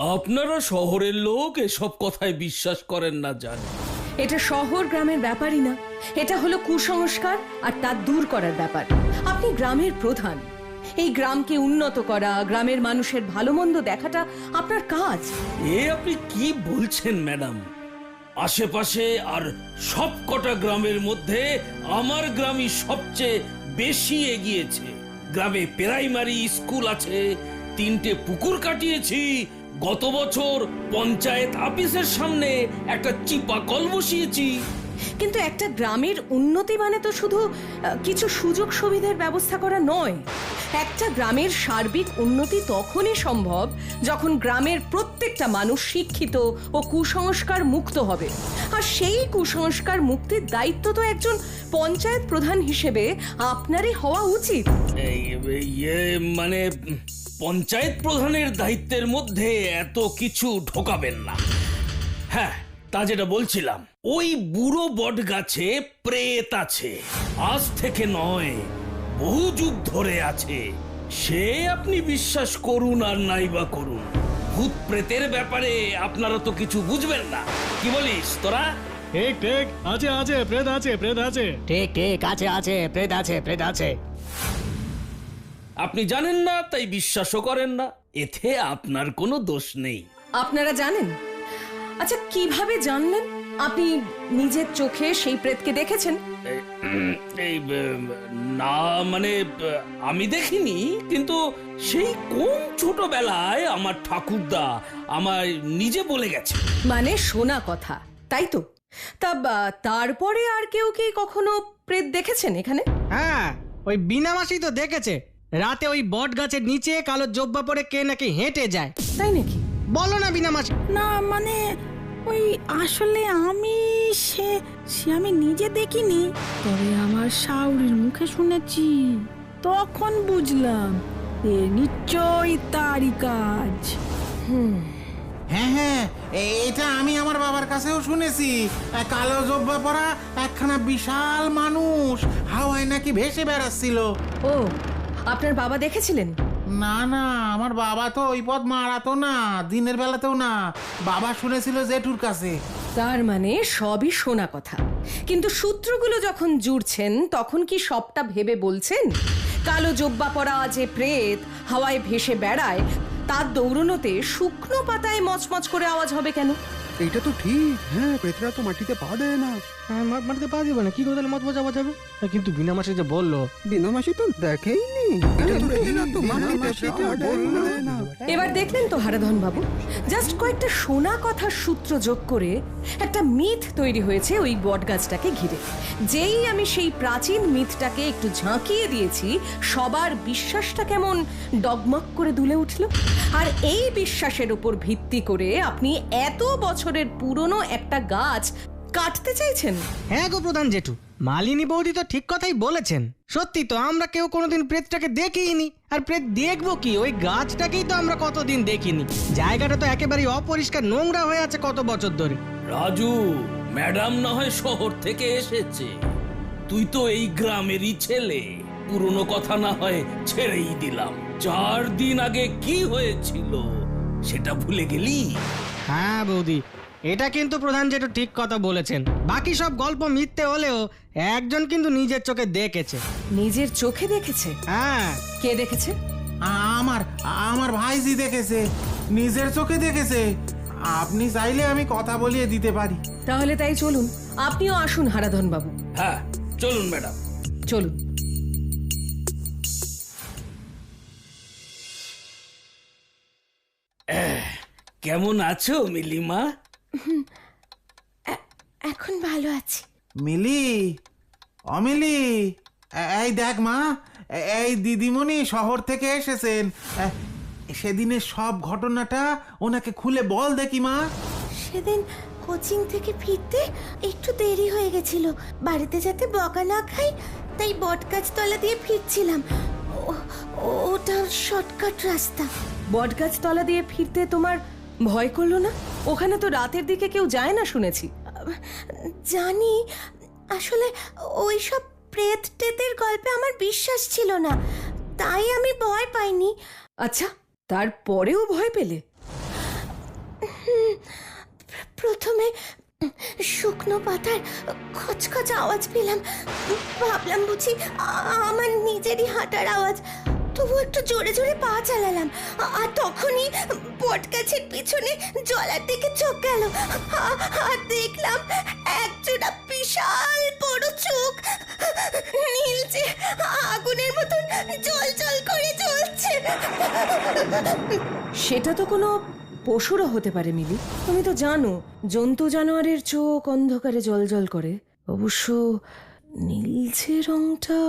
আপনারা শহরের লোক এসব কথায় বিশ্বাস করেন না জানি এটা শহর গ্রামের ব্যাপারই না। এটা হলো কুসংস্কার আর তা দূর করার ব্যাপার। আপনি গ্রামের প্রধান। এই গ্রামকে উন্নত করা গ্রামের মানুষের ভালো মন্দ দেখাটা আপনার কাজ। এ আপনি কি বলছেন ম্যাডাম? আশেপাশে আর সব কটা গ্রামের মধ্যে আমার গ্রামই সবচেয়ে বেশি এগিয়েছে। গ্রামে প্রাইমারি স্কুল আছে তিনটে পুকুর কাটিয়েছি গত বছর পঞ্চায়েত অফিসের সামনে একটা চিপা কল বসিয়েছি। কিন্তু একটা গ্রামের উন্নতি মানে তো শুধু কিছু সুযোগ সুবিধার ব্যবস্থা করা নয়। একটা গ্রামের সার্বিক উন্নতি তখনই সম্ভব যখন গ্রামের প্রত্যেকটা মানুষ শিক্ষিত ও কুসংস্কার মুক্ত হবে। আর সেই কুসংস্কার মুক্তির দায়িত্ব তো একজন পঞ্চায়েত প্রধান হিসেবে আপনারই হওয়া উচিত। ইয়ে মানে পঞ্চায়েত প্রধানের দায়িত্বের মধ্যে এত কিছু ঢোকাবেন না। হ্যাঁ তা যেটা বলছিলাম, ওই বুড়ো বট গাছে প্রেত আছে। আজ থেকে নয় বহু যুগ ধরে আছে। সে আপনি বিশ্বাস করুন আর নাই বা করুন। ভূত প্রেতের ব্যাপারে আপনারা তো কিছু বুঝবেন না। কি বলিস তোরা? ঠিক ঠিক। আছে আছে প্রেত আছে প্রেত আছে। ঠিক ঠিক আছে আছে প্রেত আছে প্রেত আছে। আপনি জানেন না তাই বিশ্বাসও করেন না। এতে আপনার কোনো দোষ নেই। আপনারা জানেন? আচ্ছা কীভাবে জানলেন? আপনি নিজের চোখে সেই প্রেতকে দেখেছেন? এই না মানে আমি দেখিনি কিন্তু সেই কোন ছোটবেলায় আমার ঠাকুরদা আমার নিজে বলে গেছে? মানে শোনা কথা তাই তো? তা বা- তারপরে আর কেউ কি কখনো প্রেত দেখেছেন এখানে? হ্যাঁ ওই বিনা মাসি তো দেখেছে। রাতে ওই বট গাছের নিচে কালো জব্বা পরে কে নাকি হেঁটে যায়। তাই নাকি? বলো না বিনা মাসি না মানে ওই আসলে আমি সে সে আমি নিজে দেখিনি। তবে আমার শাউরির মুখে শুনেছি তখন বুঝলাম এ নিশ্চয়ই তারই কাজ। হ্যাঁ হ্যাঁ এটা আমি আমার বাবার কাছেও শুনেছি। কালো জব্বা পরা একখানা বিশাল মানুষ। হাওয়ায় নাকি ভেসে বেড়াচ্ছিল। ও আপনার বাবা দেখেছিলেন? না না আমার বাবা তো ওই পথ মারাতো না দিনের বেলাতেও না। বাবা শুনেছিল জেঠুর কাছে। তার মানে সবই শোনা কথা। কিন্তু সূত্রগুলো যখন জুড়ছেন তখন কি সবটা ভেবে বলছেন? কালো জব্বা পরা যে প্রেত হাওয়ায় ভেসে বেড়ায় তার দৌড়নোতে শুকনো পাতায় মচমচ করে আওয়াজ হবে কেন? এইটা তো ঠিক। হ্যাঁ প্রেতরা তো মাটিতে পা দেয় না। হ্যাঁ, মারতে পা দিবে না কি করে তাহলে মত বোঝাবো? যাবে কিন্তু বিনা মাসি যে বলল। বিনামাসি তো দেখেইনি। এটা তো না এবার দেখলেন তো হারাধন বাবু জাস্ট কয়েকটা শোনা কথার সূত্র যোগ করে একটা মিথ তৈরি হয়েছে ওই বটগাছটাকে ঘিরে। যেই আমি সেই প্রাচীন মিথটাকে একটু ঝাঁকিয়ে দিয়েছি সবার বিশ্বাসটা কেমন ডগমগ করে দুলে উঠল? আর এই বিশ্বাসের উপর ভিত্তি করে আপনি এত বছরের পুরনো একটা গাছ কাটতে চাইছেন? হ্যাঁ গো প্রধান জেঠু মালিনী বৌদি তো ঠিক কথাই বলেছেন। সত্যি তো আমরা কেউ কোনোদিন প্রেতটাকে দেখিনি আর প্রেত দেখব কি ওই গাছটাকেই তো আমরা কতদিন দেখিনি। জায়গাটা তো একেবারেই অপরিষ্কার নোংরা হয়ে আছে কত বছর ধরে। রাজু ম্যাডাম না হয় শহর থেকে এসেছে। তুই তো এই গ্রামেরই ছেলে পুরনো কথা না হয় ছেড়েই দিলাম। চার দিন আগে কি হয়েছিল সেটা ভুলে গেলি? হ্যাঁ বৌদি এটা কিন্তু প্রধান জেঠু ঠিক কথা বলেছেন। বাকি সব গল্প মিথ্যে হলেও একজন কিন্তু নিজের চোখে দেখেছে। নিজের চোখে দেখেছে? হ্যাঁ। কে দেখেছে? আমার আমার ভাইজি দেখেছে নিজের চোখে দেখেছে। আপনি চাইলে আমি কথা বলিয়ে দিতে পারি। তাহলে তাই চলুন আপনিও আসুন হারাধন বাবু হ্যাঁ চলুন ম্যাডাম। চলুন। কেমন আছো মিলিমা? এখন ভালো আছি। মিলি? অমিলি? এই দেখ মা এই দিদিমণি শহর থেকে এসেছেন। সেদিনের সব ঘটনাটা ওনাকে খুলে বল দেখি মা। সেদিন কোচিং থেকে ফিরতে একটু দেরি হয়ে গেছিল। বাড়িতে যাতে বকা না খাই তাই বটগাছ তলা দিয়ে ফিরছিলাম। ও- ওটা শর্টকাট রাস্তা। বটগাছ তলা দিয়ে ফিরতে তোমার ভয় করল না? ওখানে তো রাতের দিকে কেউ যায় না শুনেছি। জানি আসলে ওইসব প্রেত টেতের গল্পে আমার বিশ্বাস ছিল না তাই আমি ভয় পাইনি। আচ্ছা তারপরেও ভয় পেলে? প্রথমে শুকনো পাতার খচখচ আওয়াজ পেলাম ভাবলাম বুঝি আমার নিজেরই হাঁটার আওয়াজ। তবু একটু জোরে জোরে পা চালালাম। আর তখনই বট গাছের পিছনে জলার দিকে চোখ গেল। আর দেখলাম একজোড়া বিশাল বড় চোখ। নীলচে আগুনের মতন জল জল করে জ্বলছে। সেটা তো কোনো পশুরও হতে পারে, মিলি। তুমি তো জানো, জন্তু জানোয়ারের চোখ অন্ধকারে জল জল করে। অবশ্য নীলচে রংটা